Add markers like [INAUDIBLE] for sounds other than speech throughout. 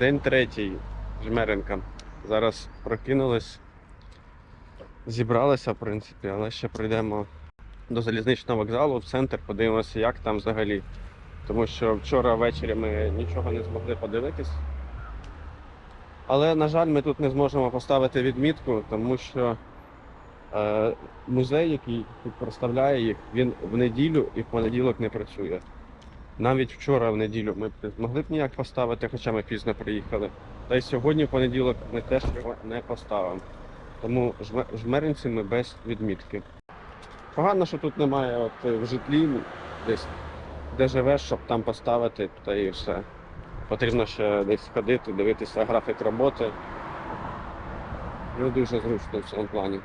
День третій. Жмеренка. Зараз прокинулись. Зібралися, в принципі, але ще прийдемо до залізничного вокзалу в центр, подивимося, як там взагалі. Тому що вчора ввечері ми нічого не змогли подивитись. Але, на жаль, ми тут не зможемо поставити відмітку, тому що е, музей, який тут представляє їх, він в неділю і в понеділок не працює. Навіть вчора в неділю ми не змогли б ніяк поставити, хоча ми пізно приїхали. Та й сьогодні в понеділок ми теж його не поставимо. Тому жме- жмеринці ми без відмітки. Погано, що тут немає от е, в житлі десь, де живеш, щоб там поставити, та і все. Потрібно ще десь ходити, дивитися графік роботи. Дуже зручно в цьому плані.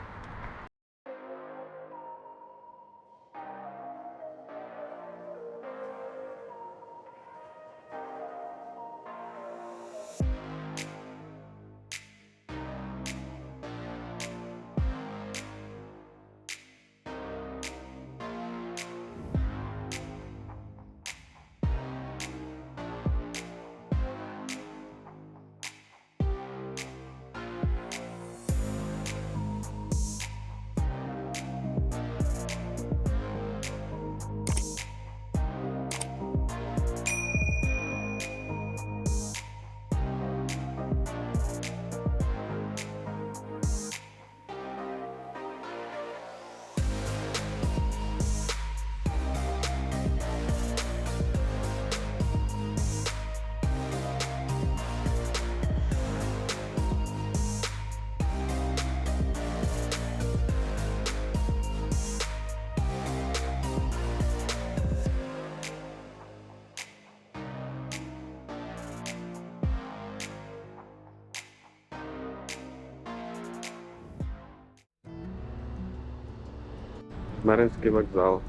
Жмеринський вокзал.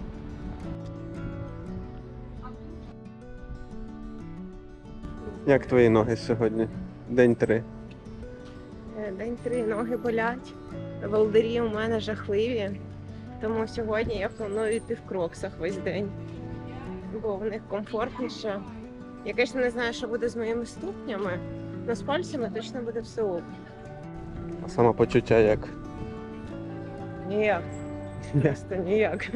Як твої ноги сьогодні? День три. Е, День три ноги болять. Волдирі у мене жахливі. Тому сьогодні я планую йти в кроксах весь день, бо в них комфортніше. Я, звісно, не знаю, що буде з моїми ступнями, але з пальцями точно буде все ок. А самопочуття як? Ніяк. Просто ніяк.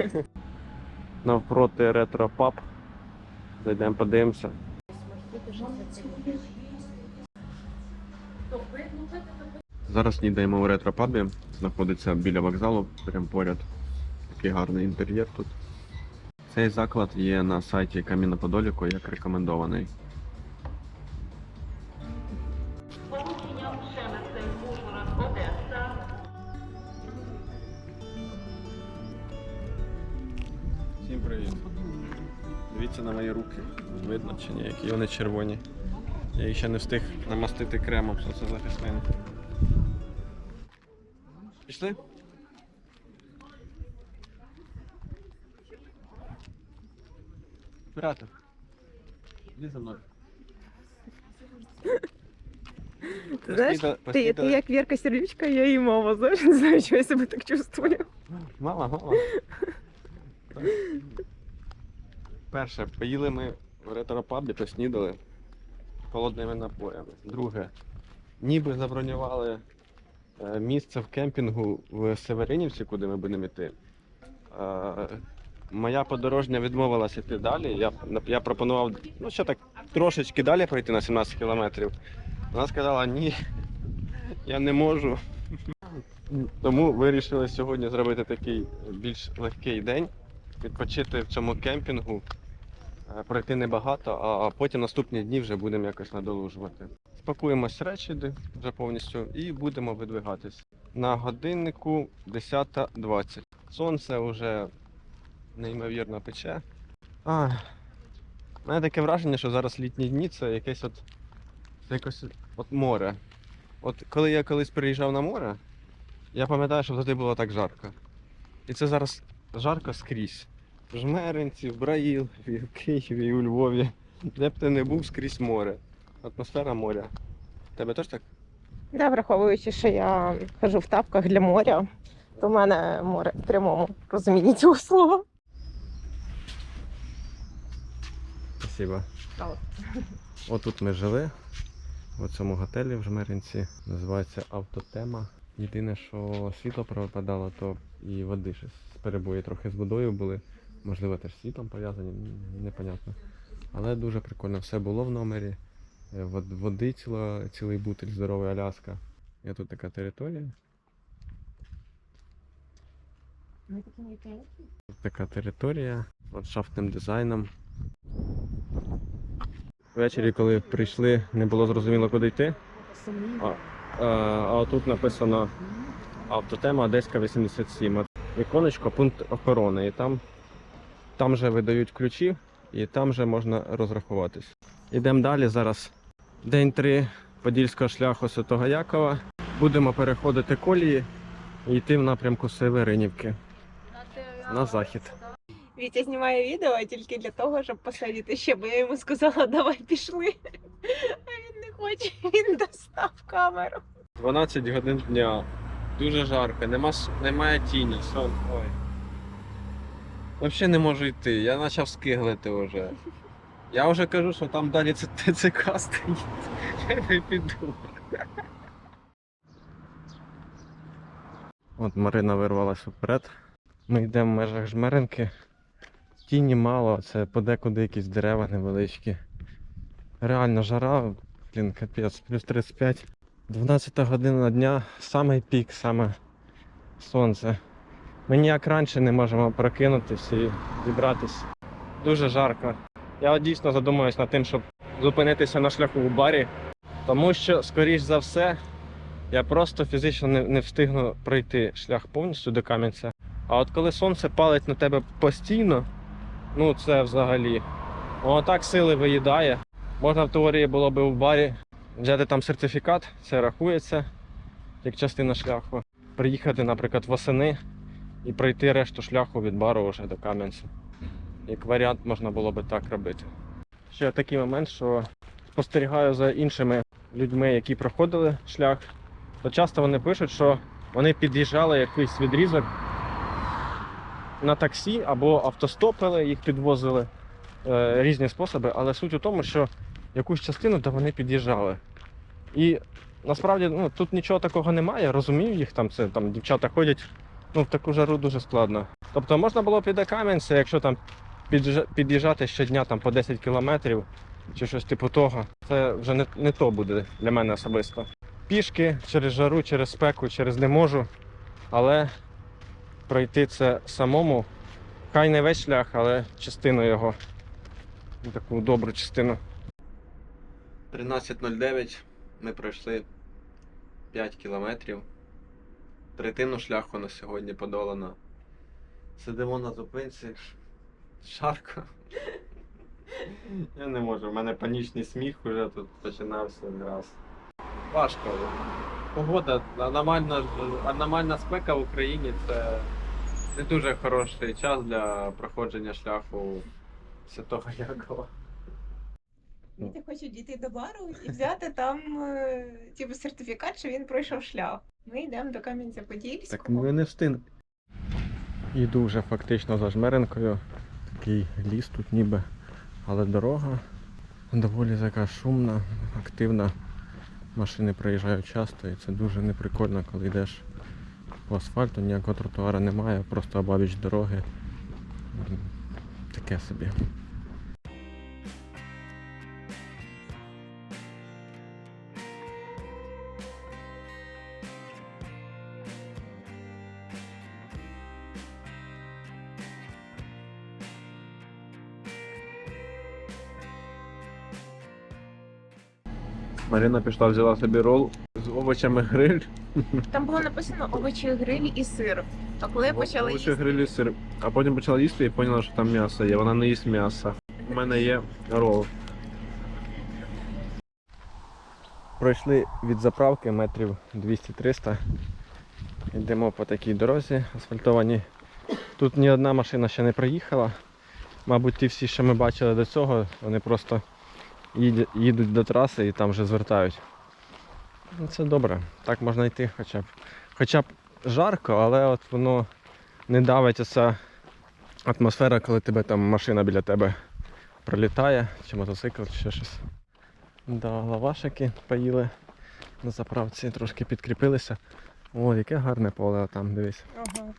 Навпроти ретро-паб. Зайдемо, подивимося. Зараз снідаємо у ретро-пабі. Знаходиться біля вокзалу, прямо поряд. Такий гарний інтер'єр тут. Цей заклад є на сайті Каміна Подоліку як рекомендований. Дивіться на мої руки. Видно чи ні, які вони червоні. Я їх ще не встиг намастити кремом соцзахисним. Пішли? Оператор. Іди за мною. Ти знаєш, ти, ти як Вірка Сердючка, я її мова. Знаєш, [LAUGHS] не знаю, чого я себе так чувствую. Мама, мама. [LAUGHS] Перше, поїли ми в ретро-пабі, поснідали холодними напоями. Друге, ніби забронювали е, місце в кемпінгу в Северинівці, куди ми будемо йти. Е, Моя подорожня відмовилася йти далі. Я, я пропонував ну, ще так трошечки далі пройти на 17 кілометрів. Вона сказала, ні, я не можу. Тому вирішили сьогодні зробити такий більш легкий день, відпочити в цьому кемпінгу, пройти небагато, а потім наступні дні вже будемо якось надолужувати. Спакуємось речі вже повністю і будемо видвигатись. На годиннику 10.20. Сонце вже неймовірно пече. А, у мене таке враження, що зараз літні дні це якесь от, це якось от море. От коли я колись приїжджав на море, я пам'ятаю, що завжди було так жарко. І це зараз жарко скрізь. В Жмеринці, в Браїлові, в Києві, у Львові. Де б ти не був скрізь море. Атмосфера моря. Тебе теж так? Да, враховуючи, що я хожу в тапках для моря, то в мене море в прямому розумінні цього слова. Спасибо. Отут ми жили. в цьому готелі в Жмеринці. Називається Автотема. Єдине, що світло пропадало, то і води щось перебої трохи з водою були. Можливо, теж світлом пов'язані, непонятно. Але дуже прикольно. Все було в номері. Е, Води ціла, цілий бутиль, здоровий Аляска. Є тут така територія. Тут така територія ландшафтним дизайном. Ввечері, коли прийшли, не було зрозуміло, куди йти. А, е, а тут написано автотема Одеська 87. От Віконечко, пункт охорони. І там, там же видають ключі, і там же можна розрахуватись. Ідемо далі. Зараз день 3 Подільського шляху Святого Якова. Будемо переходити колії і йти в напрямку Северинівки на захід. Вітя знімає відео тільки для того, щоб посидіти ще, бо я йому сказала, давай пішли. А він не хоче, він достав камеру. 12 годин дня. Дуже жарко, нема, немає тіні. Сон. Ой. Взагалі не можу йти. Я почав скиглити вже. Я вже кажу, що там далі це ТЦК стоїть. [LAUGHS] Я не піду. От Марина вирвалась вперед. Ми йдемо в межах жмеренки. Тіні мало, це подекуди якісь дерева невеличкі. Реально жара, блін, капець, плюс 35. 12 година дня, самий пік, саме сонце. Ми ніяк раніше не можемо прокинутися і зібратись. Дуже жарко. Я дійсно задумуюсь над тим, щоб зупинитися на шляху в барі, тому що, скоріш за все, я просто фізично не, не встигну пройти шлях повністю до Кам'янця. А от коли сонце палить на тебе постійно, ну це взагалі. Воно так сили виїдає. Можна в теорії було би в барі взяти там сертифікат, це рахується як частина шляху. Приїхати, наприклад, восени і пройти решту шляху від бару вже до Кам'янця. Як варіант можна було би так робити. Ще такий момент, що спостерігаю за іншими людьми, які проходили шлях, то часто вони пишуть, що вони під'їжджали якийсь відрізок на таксі або автостопили, їх підвозили е, різні способи, але суть у тому, що якусь частину, де вони під'їжджали. І насправді ну, тут нічого такого немає, розумію їх, там це там дівчата ходять. Ну, в таку жару дуже складно. Тобто можна було піти Кам'янця, якщо там під'їжджати щодня там, по 10 кілометрів чи щось типу того, це вже не, не то буде для мене особисто. Пішки через жару, через спеку, через не можу, але пройти це самому. Хай не весь шлях, але частину його. Таку добру частину. 13.09 ми пройшли 5 кілометрів. Третину шляху на сьогодні подолано. Сидимо на зупинці. Жарко. Я не можу, в мене панічний сміх вже тут починався раз. Важко. Погода, аномальна, аномальна спека в Україні це не дуже хороший час для проходження шляху Святого Якова. Вітя хоче дійти до бару і взяти там е, типу, сертифікат, що він пройшов шлях. Ми йдемо до Кам'янця-Подільського. Так ми не встигнемо. Іду вже фактично за жмеренкою. Такий ліс тут ніби. Але дорога доволі така шумна, активна. Машини проїжджають часто і це дуже неприкольно, коли йдеш по асфальту, ніякого тротуара немає, просто обабіч дороги. Таке собі. Марина пішла, взяла собі рол з овочами гриль. Там було написано овочі гриль і сир. А коли я почала Овочі їсти, гриль і сир. А потім почала їсти і поняла, що там м'ясо є. Вона не їсть м'яса. У мене є рол. Пройшли від заправки метрів 200-300. Йдемо по такій дорозі асфальтованій. Тут ні одна машина ще не проїхала. Мабуть, ті всі, що ми бачили до цього, вони просто їдуть до траси і там вже звертають. Ну, це добре. Так можна йти хоча б. Хоча б жарко, але от воно не давить оця атмосфера, коли тебе там машина біля тебе пролітає, чи мотоцикл, чи ще щось. Да, лавашики поїли на заправці, трошки підкріпилися. О, яке гарне поле там, дивись. Ага.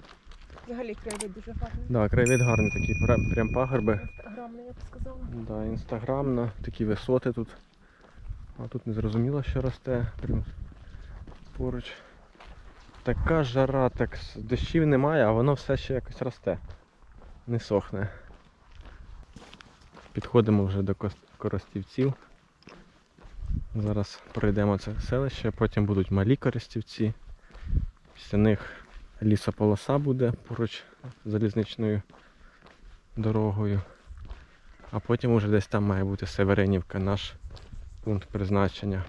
Взагалі краєвид дуже гарний. Да, краєвид гарний, такі прям, прям пагорби. Інстаграмний, я б сказала. Да, інстаграмно, такі висоти тут. А тут не зрозуміло, що росте. Прям поруч. Така жара, так дощів немає, а воно все ще якось росте. Не сохне. Підходимо вже до Коростівців. Зараз пройдемо це селище, потім будуть малі Коростівці. Після них лісополоса буде поруч залізничною дорогою. А потім уже десь там має бути Северинівка, наш пункт призначення.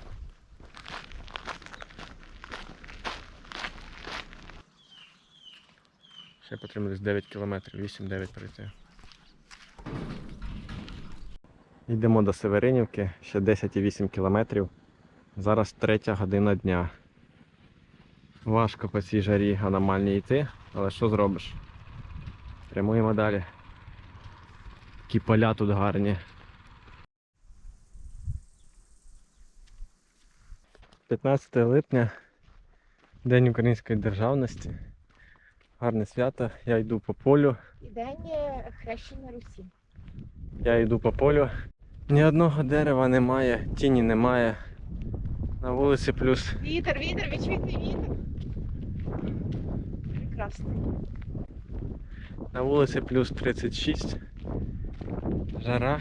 Ще потрібно десь 9 кілометрів, 8-9 пройти. Йдемо до Северинівки, ще 10,8 кілометрів. Зараз третя година дня. Важко по цій жарі аномальній йти, але що зробиш? Прямуємо далі. Такі поля тут гарні. 15 липня, День української державності. Гарне свято. Я йду по полю. І день е, хрещення Русі. Я йду по полю. Ні одного дерева немає, тіні немає. На вулиці плюс Вітер, вітер, відчуйте вітер. Прекрасно. на вулиці плюс 36. Жара.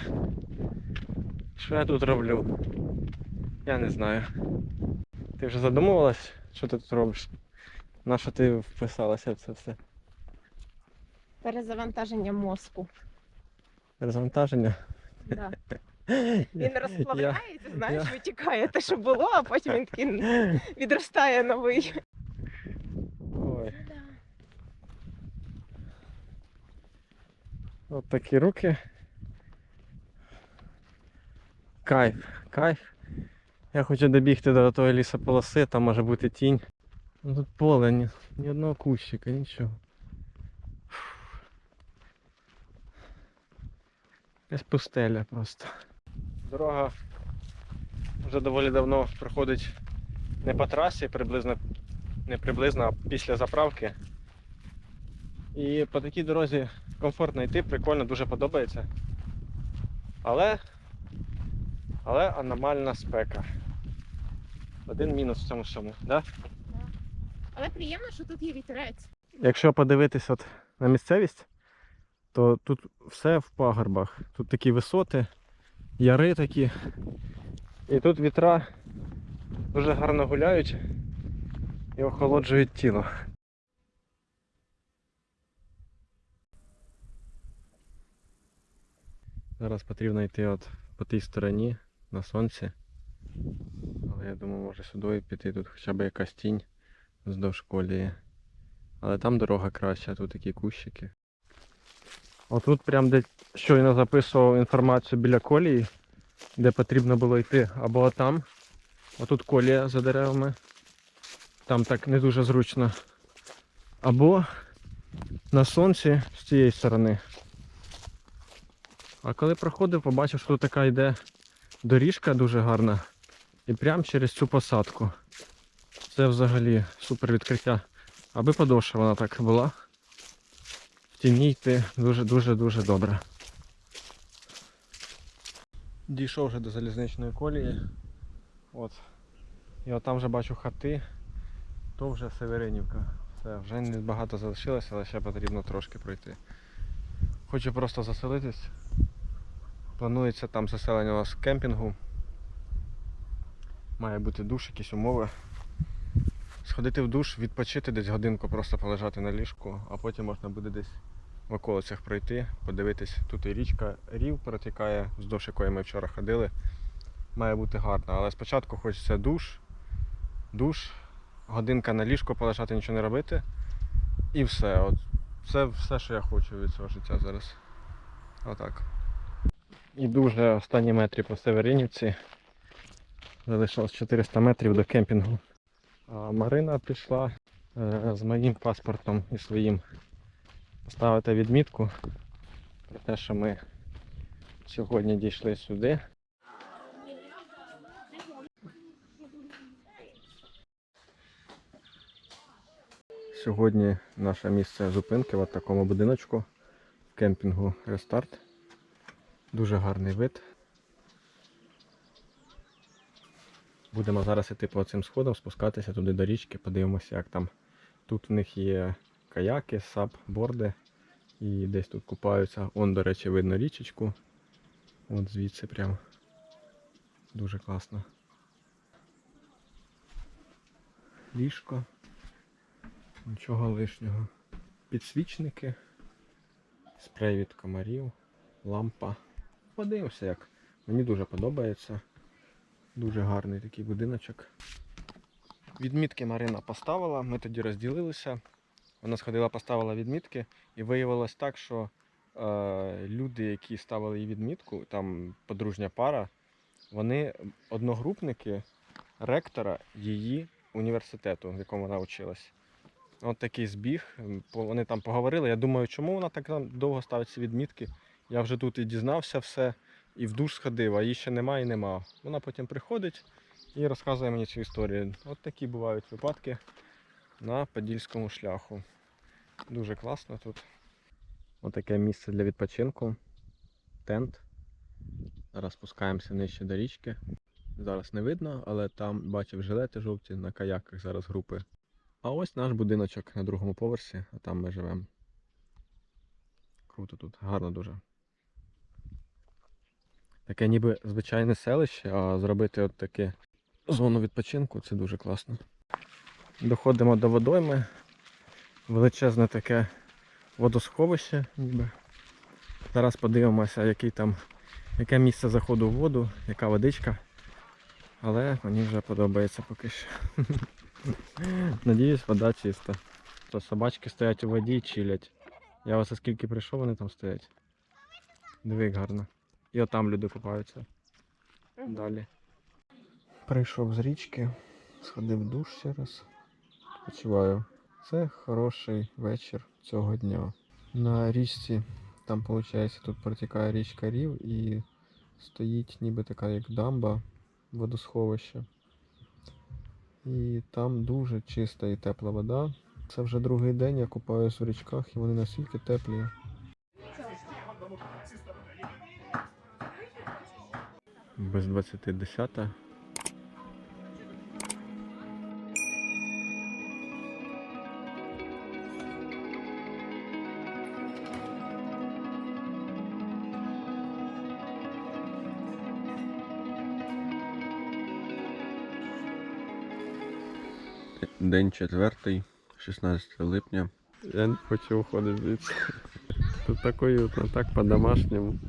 Що я тут роблю? Я не знаю. Ти вже задумувалась, що ти тут робиш? На що ти вписалася в це все? Перезавантаження мозку. Розвантаження? Да. [LAUGHS] Він розплавляється, знаєш, витікає те, що було, а потім він такий [LAUGHS] відростає новий. Ой, от такі руки. Кайф, кайф. Я хочу добігти до тої лісополоси, там може бути тінь. Ну тут поле, ні, ні одного кущика, нічого. Якась пустеля просто. Дорога вже доволі давно проходить не по трасі, приблизно не приблизно, а після заправки. І по такій дорозі комфортно йти, прикольно, дуже подобається. Але. Але аномальна спека. Один мінус в цьому всьому, да? Але приємно, що тут є вітерець. Якщо подивитись от на місцевість, то тут все в пагорбах. Тут такі висоти, яри такі. І тут вітра дуже гарно гуляють і охолоджують тіло. Зараз потрібно йти от по тій стороні на сонці. Але я думаю, може сюди піти, тут хоча б якась тінь вздовж колії. Але там дорога краща, тут такі кущики. Отут прям де щойно записував інформацію біля колії, де потрібно було йти, або там. Отут колія за деревами. Там так не дуже зручно. Або на сонці з цієї сторони. А коли проходив, побачив, що тут така йде доріжка дуже гарна. І прямо через цю посадку. Це взагалі супер відкриття. Аби подовше вона так була. В тіні йти дуже-дуже-дуже добре. Дійшов вже до залізничної колії. От. І от там вже бачу хати. То вже Северинівка. Все, вже не багато залишилося, але ще потрібно трошки пройти. Хочу просто заселитись. Планується там заселення у нас кемпінгу. Має бути душ, якісь умови сходити в душ, відпочити десь годинку, просто полежати на ліжку, а потім можна буде десь в околицях пройти, подивитись. Тут і річка Рів протікає, вздовж якої ми вчора ходили. Має бути гарно. Але спочатку хочеться душ, душ, годинка на ліжку полежати, нічого не робити. І все. От Це все, що я хочу від цього життя зараз. Отак. І дуже останні метрі по Северинівці. Залишилось 400 метрів до кемпінгу. А Марина прийшла е, з моїм паспортом і своїм поставити відмітку про те, що ми сьогодні дійшли сюди. Сьогодні наше місце зупинки в такому будиночку в кемпінгу Рестарт. Дуже гарний вид. Будемо зараз іти по цим сходам, спускатися туди до річки, подивимося, як там. Тут в них є каяки, сап, борди. І десь тут купаються. Он, до речі, видно річечку. От звідси прям. Дуже класно. Ліжко. Нічого лишнього. Підсвічники. Спрей від комарів. Лампа. Подивимося як. Мені дуже подобається. Дуже гарний такий будиночок. Відмітки Марина поставила, ми тоді розділилися. Вона сходила, поставила відмітки, і виявилось так, що е, люди, які ставили їй відмітку, там подружня пара, вони одногрупники ректора її університету, в якому вона вчилась. От такий збіг. Вони там поговорили. Я думаю, чому вона так довго ставить ці відмітки. Я вже тут і дізнався все, і в душ сходив, а її ще немає і нема. Вона потім приходить і розказує мені цю історію. От такі бувають випадки на Подільському шляху. Дуже класно тут. Отаке місце для відпочинку. Тент. Зараз спускаємося нижче до річки. Зараз не видно, але там бачив жилети жовті на каяках зараз групи. А ось наш будиночок на другому поверсі, а там ми живемо. Круто тут, гарно дуже. Таке ніби звичайне селище, а зробити от таке зону відпочинку це дуже класно. Доходимо до водойми. Величезне таке водосховище ніби. Зараз подивимося, який там, яке місце заходу в воду, яка водичка. Але мені вже подобається поки що. [LAUGHS] Надіюсь, вода чиста. То собачки стоять у воді і чилять. Я ось оскільки прийшов, вони там стоять. Диви, гарно. І отам люди купаються. Далі. Прийшов з річки, сходив в душ ще раз. Почуваю. Це хороший вечір цього дня. На річці, там виходить, тут протікає річка Рів і стоїть ніби така як дамба, водосховище. І там дуже чиста і тепла вода. Це вже другий день я купаюсь у річках і вони настільки теплі. Без 20 десята. День четвертий, 16 липня. Я не хочу уходити звідси. Тут так уютно, так по-домашнему.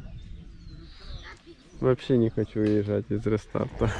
Вообще не хочу уезжать из рестарта.